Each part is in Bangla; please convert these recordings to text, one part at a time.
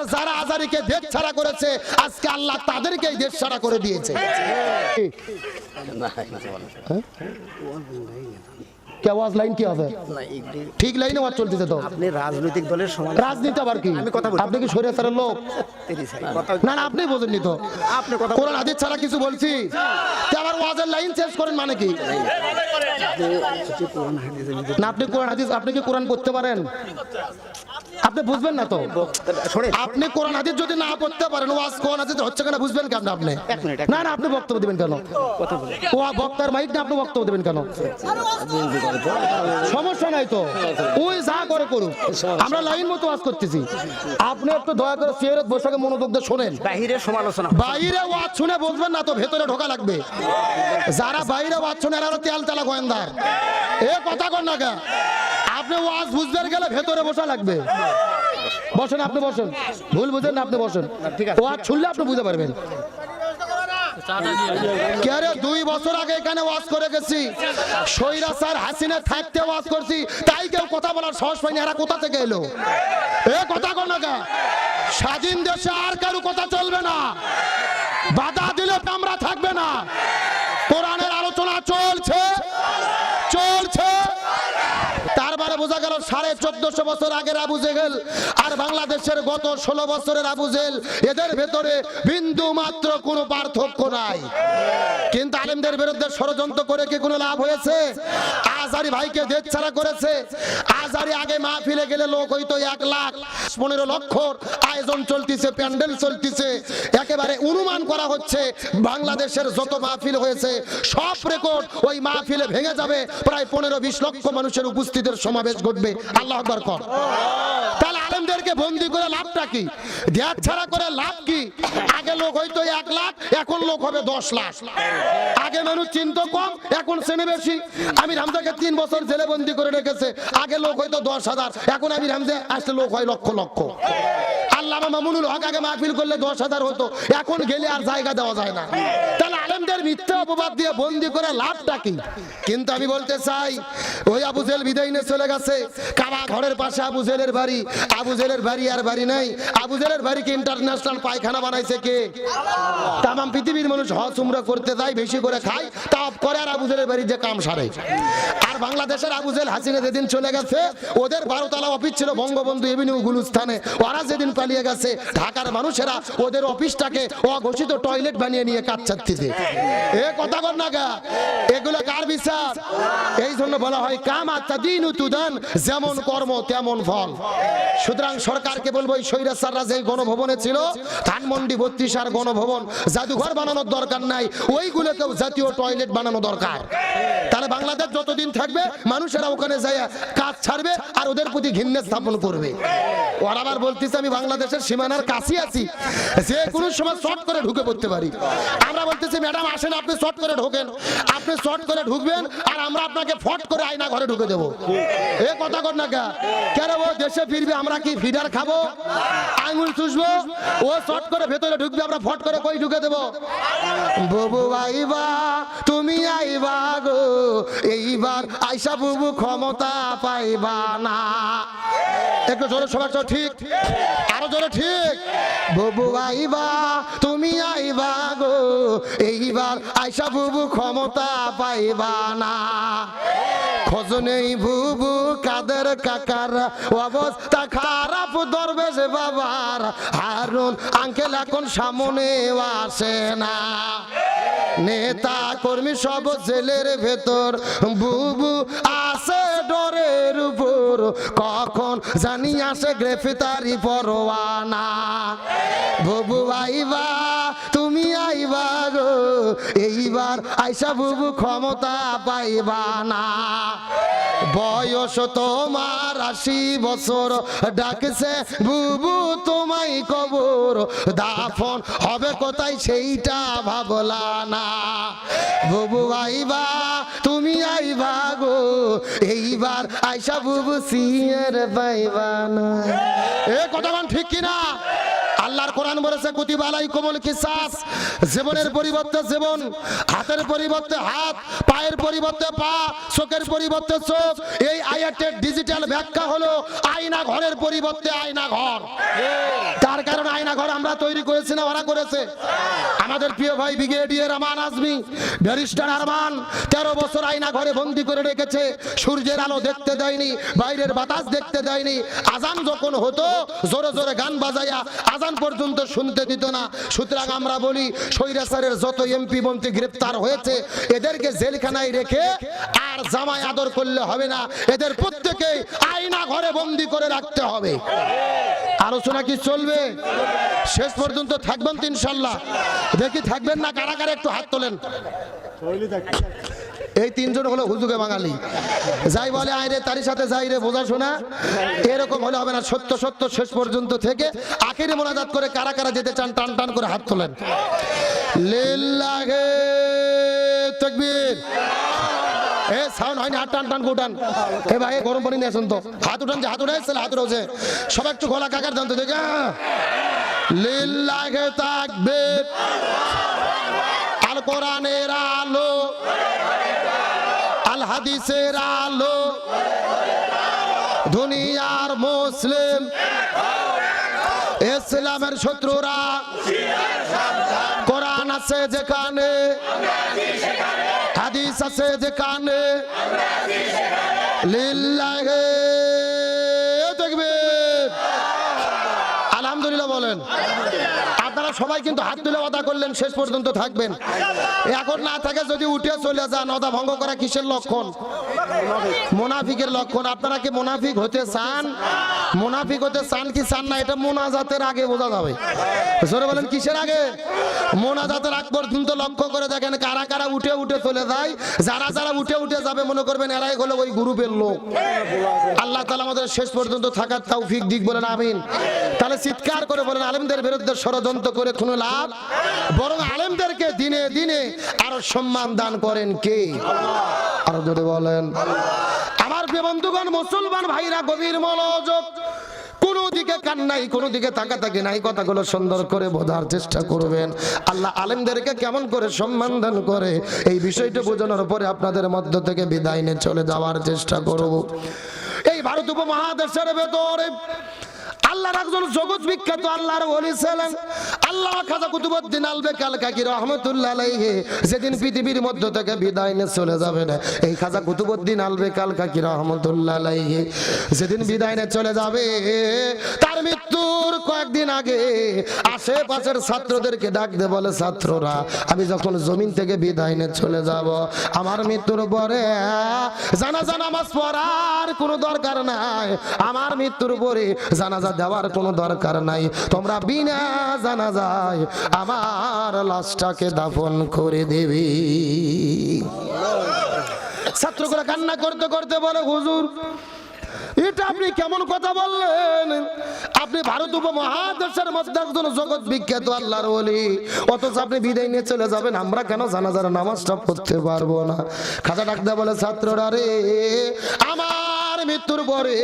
আর যারা আজারিকে দেশ ছাড়া করেছে আজকে আল্লাহ তাদেরকেই দেশ ছাড়া করে দিয়েছে। কি লাইন কি হবে ঠিক লাইনে আওয়াজ চলতেছে তো আপনি রাজনৈতিক দলের সমান রাজনীতি আবার কি আমি কথা বলছি। আপনি কি সরিয়ে লোক তেরি সাই, কথা না না আপনি বোঝেননি তো আপনি কথা কোরআন হাদিস ছাড়া কিছু বলছি তা আবার ওয়াজের লাইন চেঞ্জ করেন মানে কি না আপনি কোরআন হাদিস আপনি কি কোরআন পড়তে পারেন আপনি বুঝবেন না তো আপনি কোরআন হাদিস যদি না পড়তে পারেন ওয়াজ কোরআন হাদিস হচ্ছে কেন বুঝবেন কেন আপনি না না আপনি বক্তব্য দিবেন কেন ও বক্তার মাইক না আপনি বক্তব্য দিবেন কেন সমস্যা নাই তো। ওই যা করে করুক। আমরা লাইন মতো ওয়াজ করতেছি। আপনি একটু দয়া করে চেয়ারে বসে মনোযোগ দিয়ে শোনেন। বাহিরের সমালোচনা। বাইরে ওয়াজ শুনে বুঝবেন না তো ভেতরে ঢোকা লাগবে। যারা বাইরে ওয়াজ শুনে এরা তেল তেলা গোয়েন্দার। এ কথা কর না কে আপনি ওয়াজ বুঝবেন গেলে ভেতরে বসা লাগবে। বসেন আপনি বসেন। ভুল বুঝেন না আপনি বসেন। ওয়াজ শুনলে আপনি বুঝতে পারবেন। কে রে, দুই বছর আগে এখানে ওয়াজ করে গেছি। সৈরা স্যার হাসিনা থাকতে ওয়াজ করছি তাই কেউ কথা বলার সাহস পাইনি এরা কোথা থেকে এলো? এ কথা কোনো না কে? স্বাধীন দেশে আর কারও কথা চলবে না বাধা দিলে কামরা থাকবে না কোরআনের আলোচনা চলছে চলছে তারপরে বোঝা গেল সাড়ে চোদ্দশো বছর আগের আবু জেহেল আর বাংলাদেশের গত ষোলো বছরের আবু জেহেল, এদের ভেতরে বিন্দু মাত্র কোনো পার্থক্য নাই। কিন্তু আলেমদের বিরুদ্ধে ষড়যন্ত্র করে কি কোনো লাভ হয়েছে? আজারি ভাইকে দেশ ছাড়া করেছে। আজারি আগে মাহফিলে গেলে লোক হইতো এক লাখ, পনেরো লক্ষ আয়োজন চলতেছে প্যান্ডেল চলতেছে। একেবারে অনুমান করা হচ্ছে বাংলাদেশের যত মাহফিল হয়েছে সব রেকর্ড ওই মাহফিলে ভেঙে যাবে। প্রায় পনেরো বিশ লক্ষ মানুষের উপস্থিতির সমাবেশ ঘটবে। আল্লাহ আকবার কর। তাহলে বন্দি করে লাভটা কি? দেশ ছাড়া করে লাভ কি? আগে লোক হয়তো এক লাখ, এখন লোক হবে দশ লাখ। আগে মানুষ চিন্ত কম, এখন শ্রেণি বেশি। আমি রামজাকে তিন বছর জেলে বন্দি করে রেখেছে। আগে লোক হয়তো দশ হাজার, এখন আমি রামজে আসলে লোক হয় লক্ষ লক্ষ। আল্লাহ মামুনুল হক আগে মাহফিল করলে দশ হাজার হতো, এখন গেলে আর জায়গা দেওয়া যায় না। তাহলে আলেমদের মিথ্যা অপবাদ দিয়ে বন্দি করে লাভটা কি? কিন্তু আমি বলতে চাই, ওই আবু জেল বিদায় নিয়ে চলে গেছে। কাবা ঘরের পাশে আবু জেলের বাড়ি। আবু জেলের বাড়ি আর বাড়ি নাই। আবু জেলের বাড়িকে ইন্টারন্যাশনাল পায়খানা বানাইছে কে? তামাম পৃথিবীর মানুষ হজ, উমরা করতে যায়, বেশি করে খায় তাপ করে আর আবু জেলের বাড়ি যে কাম সারে। আর বাংলাদেশের আবু জেল হাসিনা যেদিন চলে গেছে, ওদের বারোতলা অফিস ছিল বঙ্গবন্ধু এভিনিউ গুলুস্থানে। ওরা যেদিন পালিয়ে গেছে, ঢাকার মানুষেরা ওদের অফিসটাকে অঘোষিত টয়লেট বানিয়ে নিয়ে কাজ চাচ্ছিছে এ কথা কর না গা। এগুলো কার এই জন্য বলা হয়, কাম আত্মা দিন উতুদান যেমন কর্ম, তেমন ফল। সুতরাং সরকারকে বলব, এই সৈরাসাররা যে গণভবনে ছিল, ধানমন্ডি বত্রিশ আর গণভবন, জাদুঘর বানানোর দরকার নাই, ওইগুলোকেও জাতীয় টয়লেট বানানো দরকার। তাহলে বাংলাদেশ যতদিন থাকবে, মানুষেরা ওখানে যায় কাজ ছাড়বে আর ওদের প্রতি ঘৃণা স্থাপন করবে। আবার বলতেছে, আমি বাংলাদেশের সীমানার আছি। কোনো সময় শর্ট করে ঢুকে পারি। আমরা বলতেছি, ম্যাডাম আপনি শর্ট করে ঢোকেন। আপনি শর্ট করে ঢুকবেন আর আমরা আপনাকে ফট করে ঘরে ঢুকে দেবো। এ কথা কর না কেন? দেশে ফিরবে, আমরা কি ফিডার খাব? ও শর্ট করে ভেতরে ঢুকবে, আমরা ফট করে কই ঢুকে দেবো? তুমি আইবা গো, এইবার আইসা বুবু ক্ষমতা পাইবা না। একটু জোরে সবার ঠিক? আরও জোরে ঠিক? বুবু আইবা, তুমি আইবা গো, এইবার আইসা বুবু ক্ষমতা পাইবা না। খোঁজ নেই বুবু, কাদের কাকার অবস্থা খারাপ, দরবেশ বাবার হারুন, আঙ্কেল এখন সামনে আসে না। নেতা কর্মী সব জেলের ভেতর, বুবু ডরের উপর কখন জানি আসে গ্রেফতারি পরোয়ানা। বুবু আইবা, তুমি আইবা গো, এইবার আইসা বুবু ক্ষমতা পাইবা না। বয়স তোমার আশি বছর। ডাকছে, বুবু, তোমায় কবর। দাফন হবে কোথায় সেইটা ভাবলা না। বুবু, আইবা, তুমি আইবা গো। এইবার আইসা বুবু সিয়ের পাইবা না। এ কতক্ষণ ঠিক কিনা? আল্লাহর কোরআন বলেছে, কুতিবা আলাইকুমুল কিসাস। জীবনের পরিবর্তে জীবন, হাতের পরিবর্তে হাত, পায়ের পরিবর্তে পা, চোখের পরিবর্তে চোখ। এই আয়াতের ডিজিটাল ব্যাখ্যা হলো আয়না ঘরের পরিবর্তে আয়না ঘর। তার কারণ আয়না ঘর আমরা তৈরি করেছি না, ওরা করেছে। আমাদের প্রিয় ভাই ব্রিগেডিয়ার আমান আজমি, ব্যারিস্টার আরমান, তেরো বছর আয়না ঘরে বন্দি করে রেখেছে। সূর্যের আলো দেখতে দেয়নি, বাইরের বাতাস দেখতে দেয়নি। আজান যখন হতো, জোরে জোরে গান বাজাইয়া আজান পর্যন্ত শুনতে দিত না। সুতরাং আমরা বলি সৈরাসারের যত এমপি মন্ত্রী গ্রেপ্তার হয়েছে, এদেরকে জেলখানায় রেখে আর জামাই আদর করলে হবে না। এদের প্রত্যেকেই আয়না ঘরে বন্দি করে রাখতে হবে। আলোচনা কি চলবে? শেষ পর্যন্ত থাকবেন তো ইনশাল্লাহ। দেখি থাকবেন না? কারা কারা একটু হাত তোলেন। এই তিনজন হলো হুজুগে বাঙালি। যাই বলে আয় রে তারই সাথে যাই রে, বোঝা শোনা? এরকম হলে হবে না, সত্য সত্য, শেষ পর্যন্ত থেকে আখেরে মোনাজাত করে কারা কারা যেতে চান, টান টান করে হাত তোলেন। সাউন্ড হয়নি টান টান ভাই নিয়ে হাত উঠান যে সবাই একটু কাকার কোরআনের আলো। আল হাদিসের আলো। দুনিয়ার মুসলিম ইসলামের শত্রুরা কোরআন আছে যেখানে হাদিস আছে যেখানে লিল্লাহে তাকবীর আলহামদুলিল্লাহ বলেন। আপনারা সবাই কিন্তু হাত তুলে ওয়াদা করলেন, শেষ পর্যন্ত থাকবেন। এখন না থাকে যদি উঠে চলে যান ওদা ভঙ্গ করা কিসের লক্ষণ? মোনাফিকের লক্ষণ। আপনারা কি মোনাফিক হতে চান? মোনাফিক হতে চান কি চান না, এটা মোনাজাতের আগে বোঝা যাবে। জোরে বলেন, কিসের আগে? মোনাজাতের আগ পর্যন্ত লক্ষ্য করে দেখেন, কারা কারা উঠে উঠে চলে যায়। যারা যারা উঠে উঠে যাবে, মনে করবেন এরাই হলো ওই গ্রুপের লোক। আল্লাহ তালা আমাদের শেষ পর্যন্ত থাকার তাও ফিক দিক বলেন, আমিন। তাহলে চিৎকার করে বলেন, আলেমদের বিরুদ্ধে ষড়যন্ত্র করে কোনো লাভ? বরং আলেমদেরকে দিনে দিনে আরও সম্মান দান করেন কে? আরও যদি বলেন। আমার বন্ধুগণ, মুসলমান ভাইরা, গভীর মনোযোগ। আপনাদের মধ্য থেকে বিদায় নিয়ে চলে যাওয়ার চেষ্টা করব। এই ভারত উপমহাদেশের ভেতরে আল্লাহর একজন জগৎ বিখ্যাত আল্লাহর ওলি ছিলেন। আল্লাহ খাজা কুতুবউদ্দিন আলবে কাল কাকি রহমতুল্লাহ আলাইহি যেদিন পৃথিবীর মধ্য থেকে বিদায় নিয়ে চলে যাবেন। এই খাজা কুতুবউদ্দিন আলবে কাল কাকি রহমতুল্লাহ আলাইহি যেদিন বিদায় নিয়ে চলে যাবে, তার মৃত্যুর কয়েকদিন আগে আশেপাশের ছাত্রদেরকে ডাক দে বলে, ছাত্ররা, আমি যখন জমিন থেকে বিদায় নিয়ে চলে যাব, আমার মৃত্যুর পরে জানাজা নামাজ পড়ার কোনো দরকার নাই। আমার মৃত্যুর পরে জানাজা দেওয়ার কোনো দরকার নাই। তোমরা বিনা জানাজায় আমার লাশটাকে দাফন করে দেবে। ছাত্রগুলো কান্না করতে করতে বলে, হুজুর এটা আপনি কেমন কথা বললেন? আপনি ভারত উপমহাদেশের মধ্যে একজন জগৎ বিখ্যাত আল্লাহর বলি অথচ আপনি বিদায় নিয়ে চলে যাবেন, আমরা কেন জানাজার নামাজটা পড়তে পারব না? খাজা ডাকতে বলে, ছাত্ররা রে, আমার মৃত্যুর পরে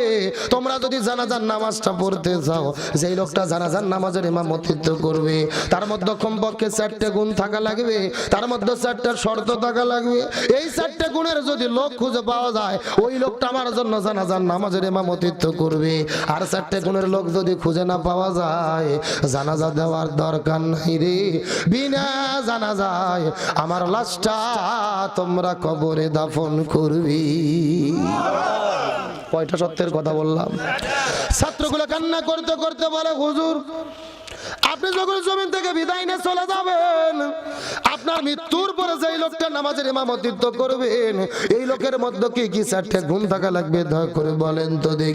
তোমরা যদি জানাজার নামাজটা পড়তে যাও, যেই লোকটা জানাজার নামাজের ইমামতিত্ব করবে, তার মধ্যে কমপক্ষে চারটে গুণ থাকা লাগবে, তার মধ্যে চারটা শর্ত থাকা লাগবে। এই চারটে গুণের যদি লোক খুঁজে পাওয়া যায়, ওই লোকটা আমার জন্য জানাজার নামাজের ইমামতিত্ব করবে। আর চারটে গুণের লোক যদি খুঁজে না পাওয়া যায়, জানাজা দেওয়ার দরকার নাই রে। বিনা জানা যায় আমার লাশটা তোমরা কবরে দাফন করবি। কয়টা সত্যের কথা বললাম। ছাত্রগুলো কান্না করতে করতে বলে হুজুর আপনি যখন জমিন থেকে বিদায় নিয়ে চলে যাবেন, আপনার মৃত্যুর পরে যেই লোকটা নামাজের ইমামতিত্ব করবেন, এই লোকের মধ্যে কি কি চারটে গুণ থাকা লাগবে, দয়া করে বলেন তো দেখ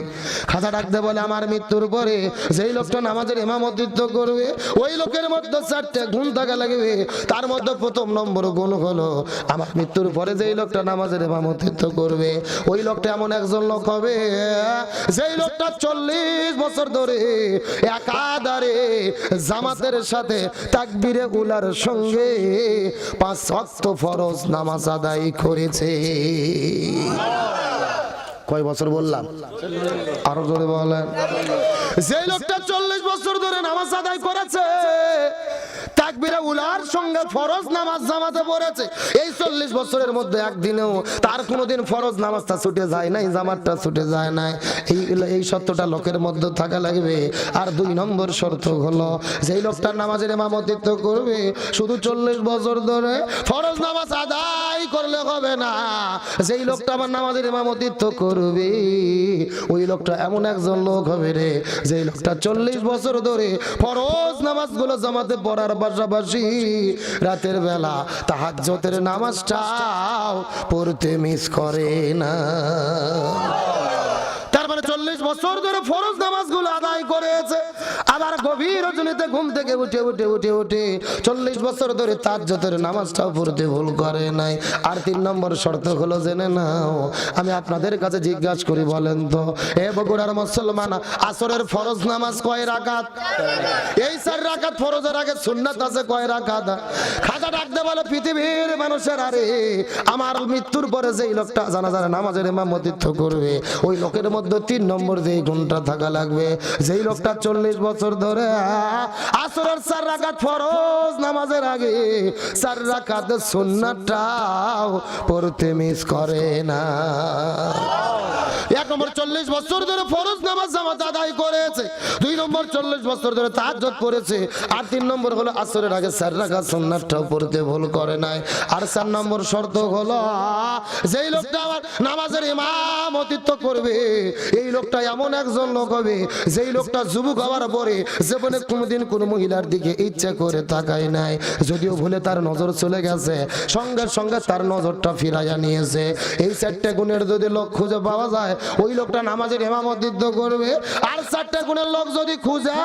খাজা ডাকতে বলে, আমার মৃত্যুর পরে যেই লোকটা নামাজের ইমামতিত্ব করবে, ওই লোকের মধ্যে চারটে গুণ থাকা লাগবে। তার মধ্যে প্রথম নম্বর গুণ হলো, আমার মৃত্যুর পরে যেই লোকটা নামাজের ইমামতিত্ব করবে, ওই লোকটা এমন একজন লোক হবে, যেই লোকটা চল্লিশ বছর ধরে একাধারে জামাতের সাথে তাকবিরে উলার সঙ্গে পাঁচ ওয়াক্ত ফরজ নামাজ আদায় করেছে। কয় বছর বললাম? আরও জোরে বলেন। যে লোকটা চল্লিশ বছর ধরে নামাজ আদায় করেছে ফরজ নামাজ জামাতে পড়েছে। এই চল্লিশ বছরের মধ্যে একদিনেও তার কোনোদিন ফরজ নামাজটা ছুটে যায় নাই, জামাতটা ছুটে যায় নাই। এই এই সত্যটা লোকের মধ্যে থাকা লাগবে। আর দুই নম্বর শর্ত হলো, যেই লোকটা নামাজের ইমামতিত্ব করবে, শুধু চল্লিশ বছর ধরে ফরজ নামাজ আদায় করলে হবে না। যেই লোকটা আমার নামাজের ইমামতিত্ব করবে, ওই লোকটা এমন একজন লোক হবে রে, যেই লোকটা চল্লিশ বছর ধরে ফরজ নামাজগুলো জামাতে পড়ার পাশাপাশি রাতের বেলা তাহাজ্জতের নামাজটাও পড়তে মিস করে না। তার মানে চল্লিশ বছর ধরে ফরজ নামাজগুলো আদায় করেছে। গভীর রজনীতে ঘুম থেকে উঠে উঠে উঠে উঠে চল্লিশ বছর ধরে তাজ্জতের নামাজটাও পড়তে ভুল করে নাই। আর তিন নম্বর শর্ত হলো, জেনে নাও, আমি আপনাদের কাছে জিজ্ঞাসা করি, বলেন তো, এ বগুড়ার মুসলমান, আসরের ফরজ নামাজ কয় রাকাত? এই চার রাকাত ফরজের আগে সুন্নাত আছে কয় রাকাত? খাজা ডাকতে বলে, পৃথিবীর মানুষের আরে, আমার মৃত্যুর পরে যেই লোকটা জানাজার নামাজের ইমামতিত্ব করবে, ওই লোকের মধ্যে তিন নম্বর যেই গুণটা থাকা লাগবে, যেই লোকটা চল্লিশ বছর ধরে আসরের চার রাকাত ফরজ নামাজের আগে চার রাকাত সুন্নাটাও পড়তে মিস করে না। নম্বর চল্লিশ বছর ধরে ফরজ নামাজ জামাত আদায় করেছে। দুই নম্বর চল্লিশ বছর ধরে তাহাজ্জত করেছে। আর তিন নম্বর হলো আসরের আগে চার রাখা সুন্নাতটাও পড়তে ভুল করে নাই। আর চার নম্বর শর্ত হলো, যেই লোকটা আমার নামাজের ইমামতিত্ব করবে, এই লোকটা এমন একজন লোক হবে, যেই লোকটা যুবক হওয়ার পরে জীবনে কোনোদিন কোনো মহিলার দিকে ইচ্ছা করে তাকায় নাই। যদিও ভুলে তার নজর চলে গেছে, সঙ্গে সঙ্গে তার নজরটা ফিরাইয়া নিয়েছে। এই চারটে গুণের যদি লোক খুঁজে পাওয়া যায় ওই লোকটা নামাজের হেমামতিত্ব করবে। আর চারটা গুণের লোক যদি খুঁজে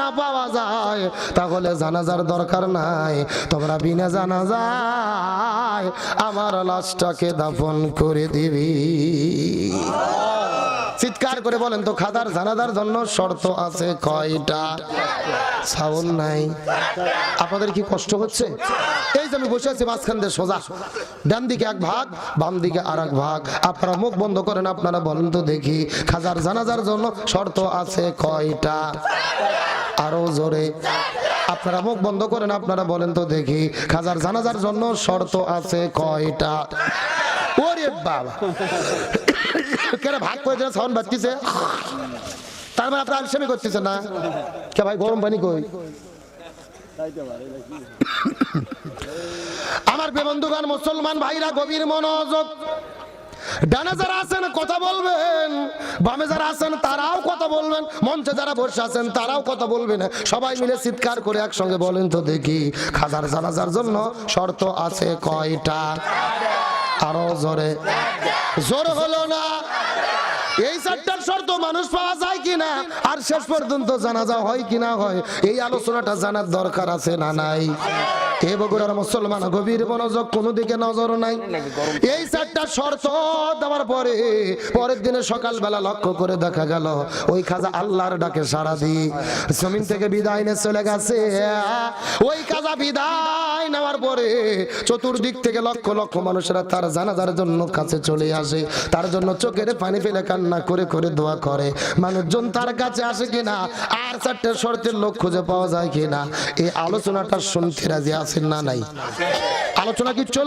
না পাওয়া যায়, তাহলে জানাজার দরকার নাই। তোমরা বিনা জানা যায় আমার লাশটাকে দাফন করে দিবি। চিৎকার করে বলেন তো, খাদার জানাদার জন্য শর্ত আছে কয়টা? সাউন্ড নাই। আপনাদের কি কষ্ট হচ্ছে? এই যে আমি বসে আছি মাঝখান দিয়ে সোজা। ডান দিকে এক ভাগ, বাম দিকে আর এক ভাগ। আপনারা মুখ বন্ধ করেন, আপনারা বলেন তো দেখি খাজার জানাজার জন্য শর্ত আছে কয়টা? আরও জোরে। আপনারা মুখ বন্ধ করেন, আপনারা বলেন তো দেখি খাজার জানাজার জন্য শর্ত আছে কয়টা? ওরে বাবা! কেন ভাগ করে দিলে সাউন্ড বাজতেছে? তার মানে আপনার আলসেমি করতেছে না? কে ভাই, গরম পানি কই? আমার বেবন্ধুগান মুসলমান ভাইরা, গভীর মনোযোগ। ডানে যারা আছেন, কথা বলবেন। বামে যারা আছেন, তারাও কথা বলবেন। মঞ্চে যারা বসে আছেন, তারাও কথা বলবেন। সবাই মিলে চিৎকার করে একসঙ্গে বলেন তো দেখি, খাজার জানাজার জন্য শর্ত আছে কয়টা? আরও জোরে। জোর হলো না। এই চারটার শর্ত মানুষ পাওয়া যায় কিনা? শেষ পর্যন্ত জানাজা হয় কিনা হয়, এই আলোচনাটা জানার দরকার আছে না নাই? এ বগুড়ার মুসলমান, গভীর মনোযোগ কোনো দিকে নজর নাই। এই চারটা শর্ত দেওয়ার পরে, পরের দিনে সকালবেলা লক্ষ্য করে দেখা গেল, ওই খাজা আল্লাহর ডাকে সারা দি জমিন থেকে বিদায় নিয়ে চলে গেছে। ওই খাজা বিদায় নেওয়ার পরে চতুর্দিক থেকে লক্ষ লক্ষ মানুষেরা তার জানাজার জন্য কাছে চলে আসে। তার জন্য চোখের পানি ফেলে কান্না করে করে দোয়া করে। মানুষজন তার কাছে আসে কিনা? আর চারটে শর্তের লোক খুঁজে পাওয়া যায় কিনা? এই আলোচনাটা শুনতে রাজি আছেন না নাই? আলোচনা কি চল